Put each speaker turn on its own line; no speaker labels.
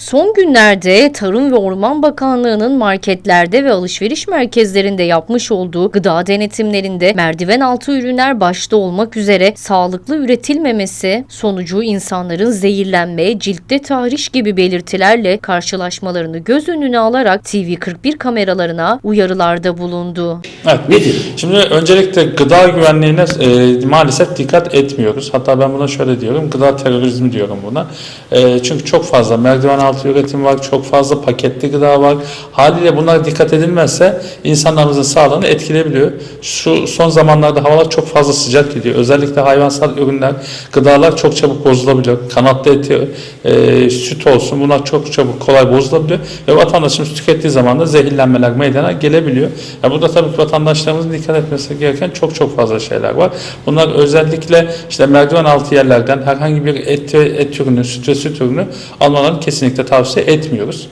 Son günlerde Tarım ve Orman Bakanlığı'nın marketlerde ve alışveriş merkezlerinde yapmış olduğu gıda denetimlerinde merdiven altı ürünler başta olmak üzere sağlıklı üretilmemesi sonucu insanların zehirlenme, ciltte tahriş gibi belirtilerle karşılaşmalarını göz önüne alarak TV41 kameralarına uyarılarda bulundu.
Evet.
Nedir?
Şimdi öncelikle gıda güvenliğine e, maalesef dikkat etmiyoruz. Hatta ben buna şöyle diyorum, gıda terörizmi diyorum buna. E, çünkü çok fazla merdiven altı üretim var, çok fazla paketli gıda var. Haliyle bunlara dikkat edilmezse insanlarımızın sağlığını etkileyebiliyor. Şu son zamanlarda havalar çok fazla sıcak gidiyor. Özellikle hayvansal ürünler, gıdalar çok çabuk bozulabiliyor. Kanatlı eti, e, süt olsun bunlar çok çabuk kolay bozulabiliyor. Ve vatandaşımız tükettiği zaman da zehirlenmeler meydana gelebiliyor. Ya burada tabii vatandaşlarımızın dikkat etmesi gereken çok çok fazla şeyler var. Bunlar özellikle işte merdiven altı yerlerden herhangi bir et, et ürünü, süt ve süt ürünü almalarını kesinlikle tavsiye etmiyoruz.